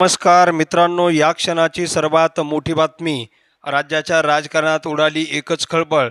नमस्कार मित्रांनो या क्षणाची सर्वात मोठी बातमी. राज्याच्या राजकारणात उडाली एकच खळबळ.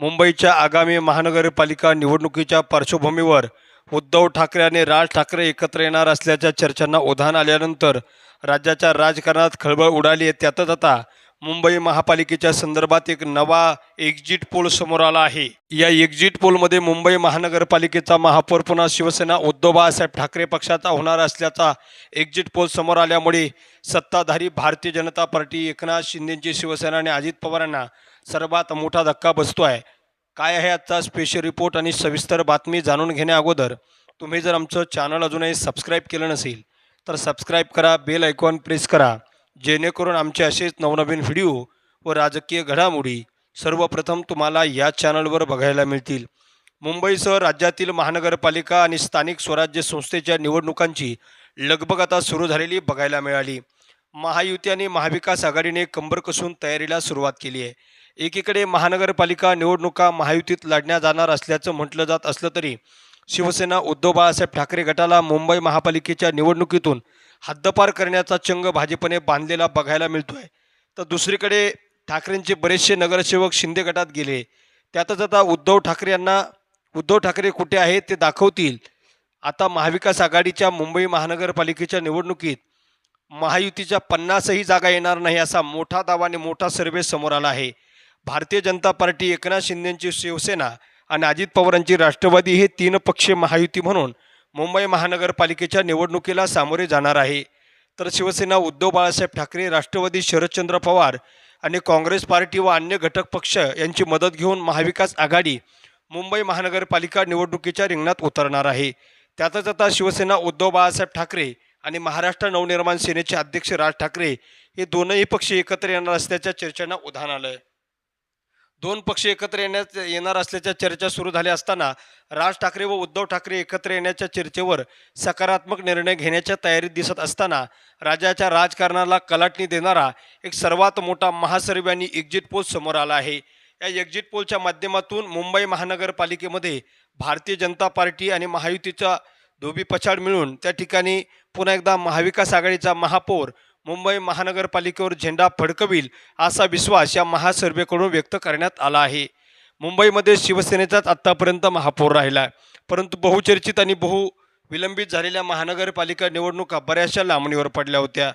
मुंबईच्या आगामी महानगरपालिका निवडणुकीच्या पार्श्वभूमीवर उद्धव ठाकरे आणि राज ठाकरे एकत्र येणार असल्याच्या चर्चांना उधाण आल्यानंतर राज्याच्या राजकारणात खळबळ उडाली आहे. त्यातच आता मुंबई महापालिकेच्या संदर्भात एक नवा एक्झिट पोल समोर आला आहे. या एक्झिट पोलमध्ये मुंबई महानगरपालिकेचा महापौर पुन्हा शिवसेना उद्धव बाळासाहेब ठाकरे पक्षाचा होणार असल्याचा एक्झिट पोल समोर आल्यामुळे सत्ताधारी भारतीय जनता पार्टी एकनाथ शिंदेची शिवसेना आणि अजित पवारांना सर्वात मोठा धक्का बसतो आहे काय आहे आजचा स्पेशल रिपोर्ट आणि सविस्तर बातमी जाणून घेण्या अगोदर तुम्ही जर आमचं चॅनल अजूनही सबस्क्राईब केलं नसेल तर सबस्क्राईब करा बेल आयकॉन प्रेस करा. जेणेकरून आमचे असेच नवनवीन व्हिडिओ व राजकीय घडामोडी सर्वप्रथम तुम्हाला या चॅनलवर बघायला मिळतील. मुंबईसह राज्यातील महानगरपालिका आणि स्थानिक स्वराज्य संस्थेच्या निवडणुकांची लगबग आता सुरू झालेली बघायला मिळाली. महायुती आणि महाविकास आघाडीने कंबर कसून तयारीला सुरुवात केली आहे. एकीकडे महानगरपालिका निवडणुका महायुतीत लढण्या जाणार असल्याचं म्हटलं जात असलं तरी शिवसेना उद्धव बाळासाहेब ठाकरे गटाला मुंबई महापालिकेच्या निवडणुकीतून हद्दपार करण्याचा चंग भाजपने बांधलेला बघायला मिळतोय. तर दुसरीकडे ठाकरेंचे बरेचसे नगरसेवक शिंदे गटात गेले. त्यातच आता उद्धव ठाकरे यांना उद्धव ठाकरे कुठे आहेत ते दाखवतील. आता महाविकास आघाडीच्या मुंबई महानगरपालिकेच्या निवडणुकीत महायुतीच्या पन्नासही जागा येणार नाही असा मोठा दावा आणि मोठा सर्वे समोर आला आहे. भारतीय जनता पार्टी एकनाथ शिंदेंची शिवसेना आणि अजित पवारांची राष्ट्रवादी हे तीन पक्षीय महायुती म्हणून मुंबई महानगरपालिकेच्या निवडणुकीला सामोरे जाणार आहे. तर शिवसेना उद्धव बाळासाहेब ठाकरे राष्ट्रवादी शरदचंद्र पवार आणि काँग्रेस पार्टी व अन्य घटक पक्ष यांची मदत घेऊन महाविकास आघाडी मुंबई महानगरपालिका निवडणुकीच्या रिंगणात उतरणार आहे. त्यातच आता शिवसेना उद्धव बाळासाहेब ठाकरे आणि महाराष्ट्र नवनिर्माण सेनेचे अध्यक्ष राज ठाकरे हे दोनही पक्ष एकत्र येणार असल्याच्या चर्चांना उधाण आलं आहे दोन पक्ष एकत्र येण्यात येणार असल्याच्या चर्चा सुरू झाल्या असताना राज ठाकरे व उद्धव ठाकरे एकत्र येण्याच्या चर्चेवर सकारात्मक निर्णय घेण्याच्या तयारीत दिसत असताना राज्याच्या राजकारणाला कलाटणी देणारा एक सर्वात मोठा महासर्वे आणि एक्झिट पोल समोर आला आहे. या एक्झिट पोलच्या माध्यमातून मुंबई महानगरपालिकेमध्ये भारतीय जनता पार्टी आणि महायुतीचा धोबी पछाड मिळून त्या ठिकाणी पुन्हा एकदा महाविकास आघाडीचा महापौर मुंबई महानगरपालिकेवर झेंडा फडकविल असा विश्वास या महासर्वेकडून व्यक्त करण्यात आला आहे. मुंबईमध्ये शिवसेनेचाच आत्तापर्यंत महापौर राहिला परंतु बहुचर्चित आणि बहु विलंबित झालेल्या महानगरपालिका निवडणुका बऱ्याचशा लांबणीवर पडल्या होत्या.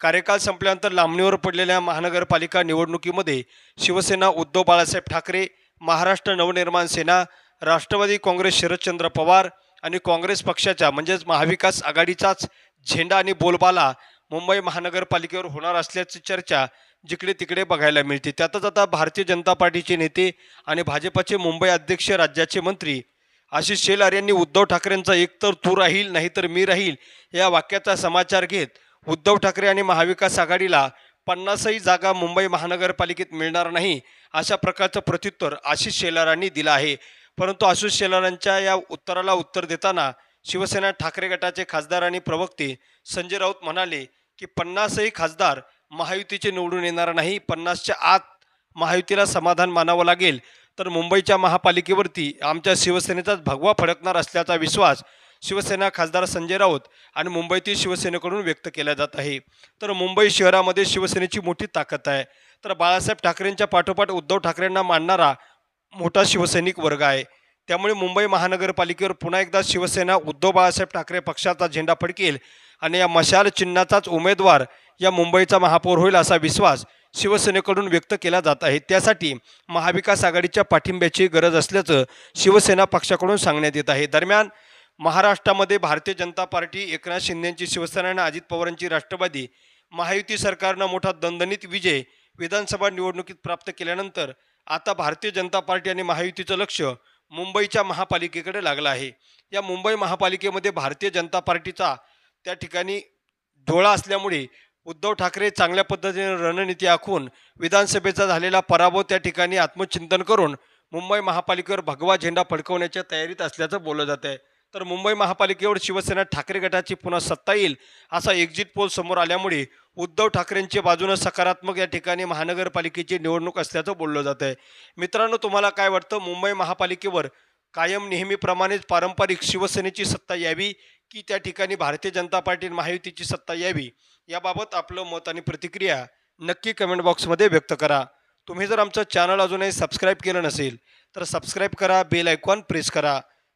कार्यकाल संपल्यानंतर लांबणीवर पडलेल्या महानगरपालिका निवडणुकीमध्ये शिवसेना उद्धव बाळासाहेब ठाकरे महाराष्ट्र नवनिर्माण सेना राष्ट्रवादी काँग्रेस शरदचंद्र पवार आणि काँग्रेस पक्षाच्या म्हणजेच महाविकास आघाडीचाच झेंडा आणि बोलबाला मुंबई महानगरपालिकेवर होणार असल्याची चर्चा जिकडे तिकडे बघायला मिळते. त्यातच आता भारतीय जनता पार्टीचे नेते आणि भाजपचे मुंबई अध्यक्ष राज्याचे मंत्री आशिष शेलार यांनी उद्धव ठाकरेंचा एकतर तू राहील नाहीतर मी राहील या वाक्याचा समाचार घेत उद्धव ठाकरे आणि महाविकास आघाडीला पन्नासही जागा मुंबई महानगरपालिकेत मिळणार नाही अशा प्रकारचं प्रत्युत्तर आशिष शेलारांनी दिलं आहे. परंतु आशिष शेलारांच्या या उत्तराला उत्तर देताना शिवसेना ठाकरे गटाचे खासदार आणि प्रवक्ते संजय राऊत म्हणाले की पन्नासही खासदार महायुतीचे निवडून येणार नाही. पन्नासच्या आत महायुतीला समाधान मानावं लागेल. तर मुंबईच्या महापालिकेवरती आमच्या शिवसेनेचाच भगवा फडकणार असल्याचा विश्वास शिवसेना खासदार संजय राऊत आणि मुंबईतील शिवसेनेकडून व्यक्त केला जात आहे. तर मुंबई शहरामध्ये शिवसेनेची मोठी ताकद आहे. तर बाळासाहेब ठाकरेंच्या पाठोपाठ उद्धव ठाकरेंना मानणारा मोठा शिवसैनिक वर्ग आहे. त्यामुळे मुंबई महानगरपालिकेवर पुन्हा एकदा शिवसेना उद्धव बाळासाहेब ठाकरे पक्षाचा झेंडा फडकेल आणि या मशाल चिन्हाचाच उमेदवार या मुंबईचा महापौर होईल असा विश्वास शिवसेनेकडून व्यक्त केला जात आहे. त्यासाठी महाविकास आघाडीच्या पाठिंब्याची गरज असल्याचं शिवसेना पक्षाकडून सांगण्यात येत आहे. दरम्यान महाराष्ट्रामध्ये भारतीय जनता पार्टी एकनाथ शिंदेची शिवसेना आणि अजित पवारांची राष्ट्रवादी महायुती सरकारनं मोठा दणदणीत विजय विधानसभा निवडणुकीत प्राप्त केल्यानंतर आता भारतीय जनता पार्टी आणि महायुतीचं लक्ष मुंबईच्या महापालिकेकडे लागला आहे. या मुंबई महापालिकेमध्ये भारतीय जनता पार्टीचा त्या ठिकाणी डोळा असल्यामुळे उद्धव ठाकरे चांगल्या पद्धतीने रणनीती आखून विधानसभेचा झालेला पराभव त्या ठिकाणी आत्मचिंतन करून मुंबई महापालिकेवर भगवा झेंडा फडकवण्याच्या तयारीत असल्याचं बोललं जात आहे तर मुंबई महापालिकेवर शिवसेना ठाकरे गटाची पुन्हा सत्ता येईल असा एक्झिट पोल समोर आल्यामुळे उद्धव ठाकरेंच्या बाजूनं सकारात्मक या ठिकाणी महानगरपालिकेची निवडणूक असल्याचं बोललं जात आहे मित्रांनो तुम्हाला काय वाटतं? मुंबई महापालिकेवर कायम नेहमीप्रमाणेच पारंपरिक शिवसेनेची सत्ता यावी की त्या ठिकाणी भारतीय जनता पार्टी महायुतीची सत्ता यावी? याबाबत आपलं मत आणि प्रतिक्रिया नक्की कमेंट बॉक्समध्ये व्यक्त करा. तुम्ही जर आमचं चॅनल अजूनही सबस्क्राईब केलं नसेल तर सबस्क्राईब करा बेल आयकॉन प्रेस करा.